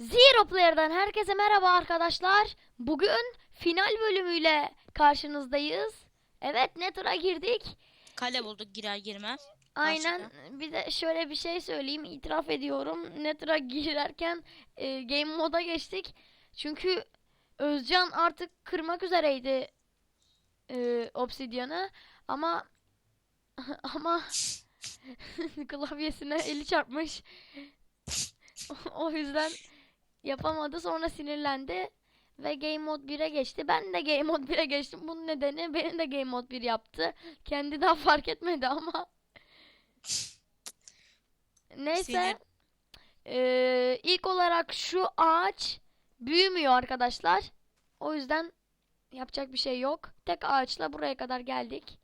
Zero Player'dan herkese merhaba arkadaşlar. Bugün final bölümüyle karşınızdayız. Evet Nether'a girdik. Kale bulduk girer girmez. Aynen bir de şöyle bir şey söyleyeyim itiraf ediyorum. Nether'a girerken e, game moda geçtik. Çünkü Özcan artık kırmak üzereydi e, Obsidian'ı ama ama klavyesine eli çarpmış. o yüzden yapamadı. Sonra sinirlendi ve Game Mode 1'e geçti. Ben de Game Mode 1'e geçtim. Bunun nedeni beni de Game Mode 1 yaptı. Kendi daha fark etmedi ama. Neyse. Sinir. Ee, ilk olarak şu ağaç büyümüyor arkadaşlar. O yüzden yapacak bir şey yok. Tek ağaçla buraya kadar geldik.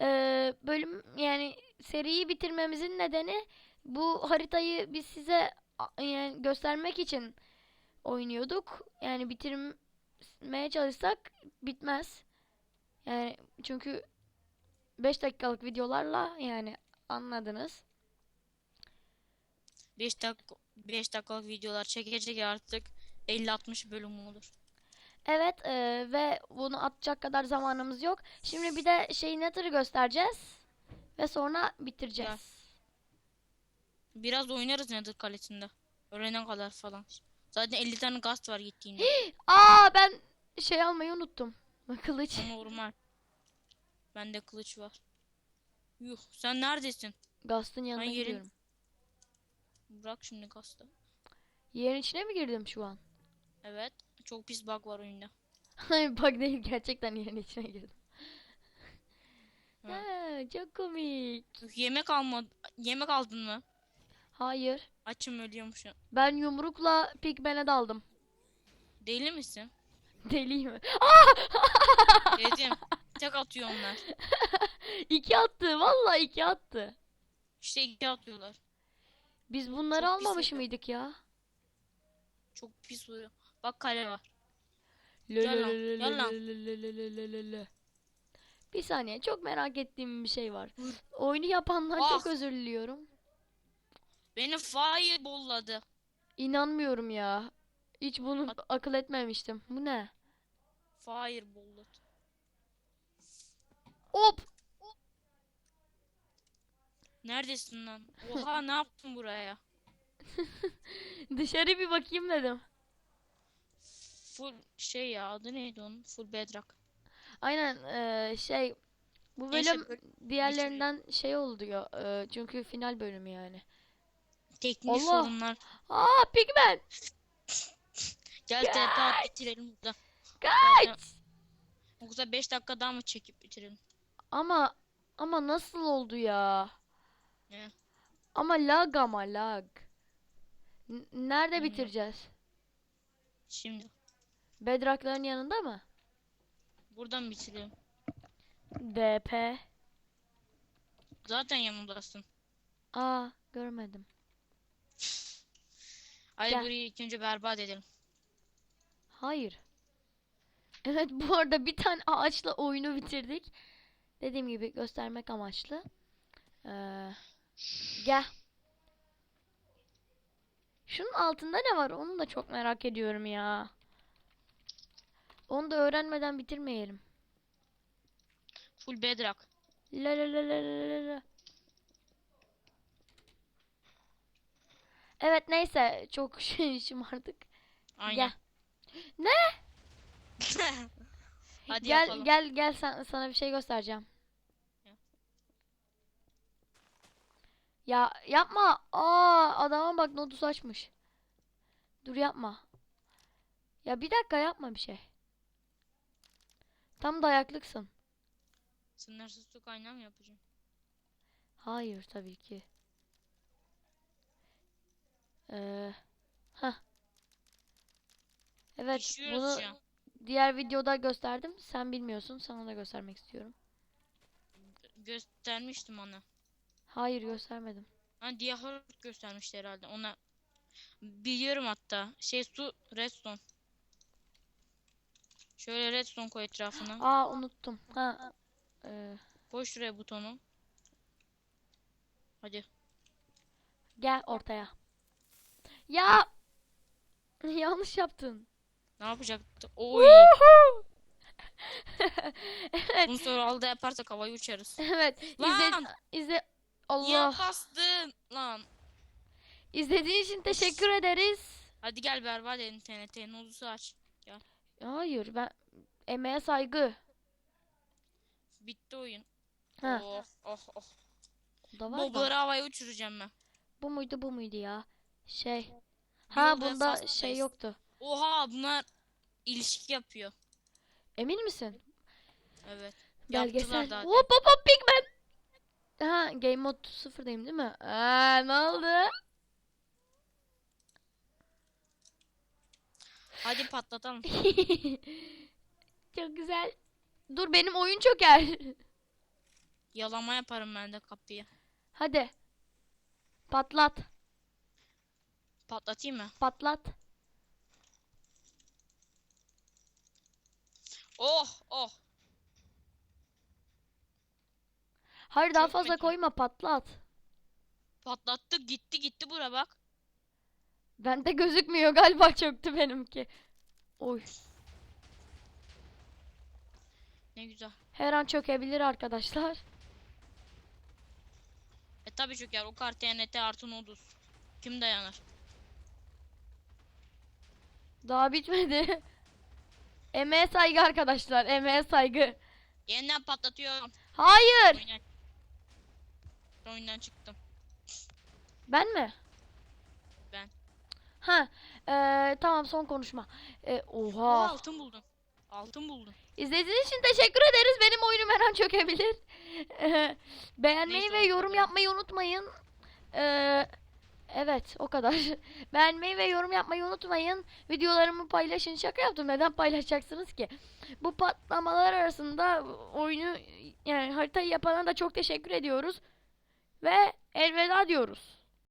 Ee, bölüm yani seriyi bitirmemizin nedeni bu haritayı biz size yani göstermek için oynuyorduk. Yani bitirmeye çalışsak bitmez. Yani çünkü 5 dakikalık videolarla yani anladınız. 5 dakika 5 dakikalık videolar çekecek artık 50-60 bölüm olur. Evet eee, ve bunu atacak kadar zamanımız yok. Şimdi bir de şey Nether'ı göstereceğiz. Ve sonra bitireceğiz. Biraz oynarız Nether kalesinde. Öğlene kadar falan. Zaten 50 tane gaz var gittiğinde. Aa ben şey almayı unuttum. Kılıç. Normal. Bende kılıç var. Yuh sen neredesin? Gast'ın yanına Ben yerin- gidiyorum. Bırak şimdi gazı. Yerin içine mi girdim şu an? Evet. Çok pis bug var oyunda. Hayır bak değil gerçekten yerin içine girdim. Ha, çok komik. Yemek alma yemek aldın mı? Hayır. Açım ölüyormuşum. Ben yumrukla pigmene daldım. Deli misin? Deliyim. Dedim. Tek atıyor onlar. iki attı. Vallahi iki attı. İşte iki atıyorlar. Biz bunları Çok pis almamış herif. mıydık ya? Çok pis vuruyor. Bak kale var. Bir saniye çok merak ettiğim bir şey var. Oyunu yapanlar çok Ah. özür diliyorum. Beni firebolladı. İnanmıyorum ya. Hiç bunu akıl etmemiştim. Bu ne? Firebolladı. Hop! Neredesin lan? Oha ne yaptın buraya? Dışarı bir bakayım dedim. Full şey ya adı neydi onun? Full bedrock. Aynen eee, şey bu Neyse, bölüm böl- diğerlerinden şey oldu ya. eee, çünkü final bölümü yani. Teknik Allah! sorunlar. Aa pigmen! Gel TP at bitirelim burada. Kaç! Yoksa 5 dakika daha mı çekip bitirelim? Ama ama nasıl oldu ya? Ne? Ama lag ama lag. N- nerede Bilmiyorum. bitireceğiz? Şimdi. Bedrock'ların yanında mı? Buradan bitirelim. DP. Zaten yanımdasın. Aa görmedim. Gel. burayı ilk önce berbat edelim. Hayır. Evet bu arada bir tane ağaçla oyunu bitirdik. Dediğim gibi göstermek amaçlı. Ee, gel. Şunun altında ne var? Onu da çok merak ediyorum ya. Onu da öğrenmeden bitirmeyelim. Full bedrock. La la la la la la Evet neyse çok şey şımardık. Aynen. Gel. Hadi gel yapalım. gel gel sen, sana bir şey göstereceğim. Ya. Ya yapma. Aa adama bak notu saçmış. Dur yapma. Ya bir dakika yapma bir şey. Tam dayaklıksın. Sınırsız su kaynağı mı yapacağım? Hayır tabii ki. Ee, heh. Evet Pişiyoruz bunu an. diğer videoda gösterdim. Sen bilmiyorsun. Sana da göstermek istiyorum. Göstermiştim ona. Hayır göstermedim. Ha diğer göstermişti herhalde. Ona biliyorum hatta. Şey su redstone. Şöyle redstone koy etrafına. Aa unuttum. Ha. Ee, Koy şuraya butonu. Hadi. gel ortaya. Ya Yanlış yaptın. Ne yapacaktı? Oy. evet. Bunu sonra alda yaparsak havaya uçarız. Evet. İzle, Lan! izle Allah. Ya bastım lan. İzlediğin için teşekkür ederiz. Hadi gel berbat edin TNT'nin ulusu aç. Hayır ben emeğe saygı. Bitti oyun. Ha, Oh oh oh. bu da var. Bobları havaya uçuracağım ben. Bu muydu bu muydu ya? Şey. Ha yolda bunda şey yoktu. Oha bunlar ilişki yapıyor. Emin misin? Evet. Belgesel. Yaptılar zaten. Hop hop hop Pigman. Ha game mode sıfırdayım değil mi? Aa, ne oldu? Hadi patlatalım. Çok güzel. Dur benim oyun çöker. Yalama yaparım ben de kapıyı. Hadi. Patlat. Patlatayım mı? Patlat. Oh oh. Hayır daha Çok fazla peki. koyma patlat. Patlattık gitti gitti bura bak. Bende gözükmüyor galiba çöktü benimki. Oy. Ne güzel. Her an çökebilir arkadaşlar. E tabi çöker o kar TNT artı nodus. Kim dayanır? Daha bitmedi. Emeğe saygı arkadaşlar. Emeğe saygı. Yeniden patlatıyorum. Hayır. Oyundan, oyundan çıktım. Ben mi? Ben. Ha. eee, tamam son konuşma. E, Oo, oha. altın buldum. Altın buldum. İzlediğiniz için teşekkür ederiz. Benim oyunum her an çökebilir. Beğenmeyi Neyse, ve yorum yapmayı unutmayın. Eee, evet o kadar. Beğenmeyi ve yorum yapmayı unutmayın. Videolarımı paylaşın. Şaka yaptım. Neden paylaşacaksınız ki? Bu patlamalar arasında oyunu yani haritayı yapana da çok teşekkür ediyoruz. Ve elveda diyoruz.